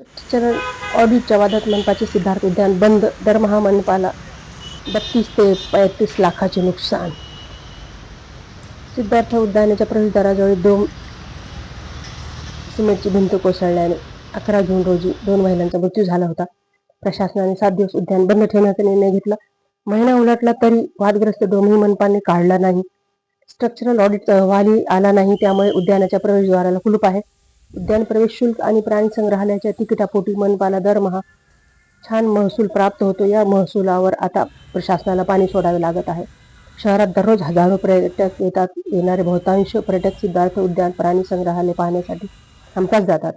Structural ऑडिटच्या वादात मनपाचे सिद्धार्थ उद्यान बंद. दरमहा मनपाला बत्तीस ते पैतीस लाखाचे नुकसान. सिद्धार्थ उद्यानाच्या प्रवेशद्वाराजवळ दोन सिमेंटची भिंत कोसळल्याने अकरा जून रोजी दोन महिलांचा मृत्यू झाला होता. प्रशासनाने सात दिवस उद्यान बंद ठेवण्याचा निर्णय घेतला. महिना उलटला तरी वादग्रस्त डोमही मनपाने काढला नाही. स्ट्रक्चरल ऑडिट अहवालही आला नाही त्यामुळे उद्यानाच्या प्रवेशद्वाराला कुलूप आहे. उद्यान प्रवेश शुल्क आणि प्राणी संग्रहालयाच्या तिकिटापोटी मनपाला दरमहा छान महसूल प्राप्त होतो. या महसुलावर आता प्रशासनाला पाणी सोडावे लागत आहे. शहरात दररोज हजारो पर्यटक येतात. येणारे बहुतांश पर्यटक सिद्धार्थ उद्यान प्राणी संग्रहालय पाहण्यासाठी हमखास जातात.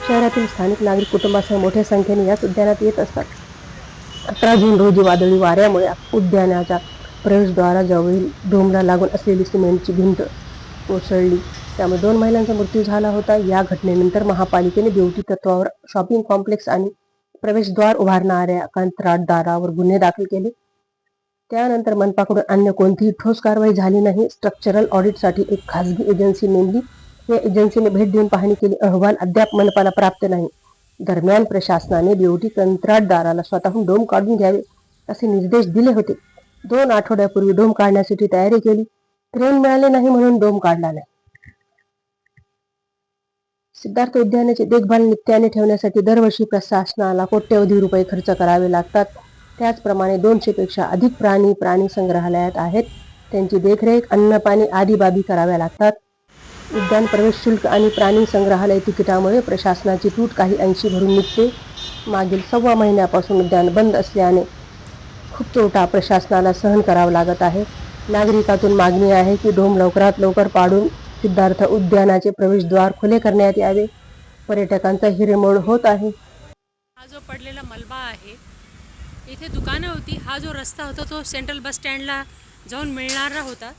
शहरातील स्थानिक नागरिक कुटुंबासह मोठ्या संख्येने याच उद्यानात येत असतात. अठरा जून रोजी वादळी वाऱ्यामुळे उद्यानाच्या प्रवेशद्वाराजवळील डोंबला लागून असलेली सिमेंटची भिंत कोसळली. त्यामुळे दोन महिलांचा मृत्यू झाला होता. या घटनेनंतर महापालिकेने ड्युटी तत्वावर शॉपिंग कॉम्प्लेक्स आणि प्रवेशद्वार उभारणाऱ्या कंत्राटदारावर गुन्हे दाखल केले. त्यानंतर मनपाकडून अन्य कोणतीही ठोस कारवाई झाली नाही. स्ट्रक्चरल ऑडिटसाठी एक खासगी एजन्सी नेमली. या एजन्सीने भेट देऊन पाहणी केली. अहवाल अद्याप मनपाला प्राप्त नाही. दरम्यान प्रशासनाने ड्युटी कंत्राटदाराला स्वतःहून डोम काढून घ्यावे असे निर्देश दिले होते. दोन आठवड्यापूर्वी डोम काढण्यासाठी तयारी केली. क्रेन मिळाले नाही म्हणून डोम काढला नाही. सिद्धार्थ उद्यानाची देखभाल नित्याने ठेवण्यासाठी दरवर्षी प्रशासनाला कोट्यवधी रुपये खर्च करावे लागतात. त्याचप्रमाणे दोनशेपेक्षा अधिक प्राणी प्राणी संग्रहालयात आहेत. त्यांची देखरेख अन्न पाणी आदी बाबी कराव्या लागतात. उद्यान प्रवेश शुल्क आणि प्राणी संग्रहालय तिकिटामुळे प्रशासनाची तूट काही ऐंशी भरून निघते. मागील सव्वा महिन्यापासून उद्यान बंद असल्याने खूप तोटा प्रशासनाला सहन करावा लागत आहे. नागरिकातून मागणी आहे की ढोम लवकरात लवकर पाडून सिद्धार्थ उद्यानाचे प्रवेशद्वार खुले करण्यात यावे. पर्यटकांचा हिरेमोड होत आहे. हा जो पडलेला मलबा आहे इथे दुकानं होती. हा जो रस्ता होता तो सेंट्रल बस स्टँडला जाऊन मिळणारा होता.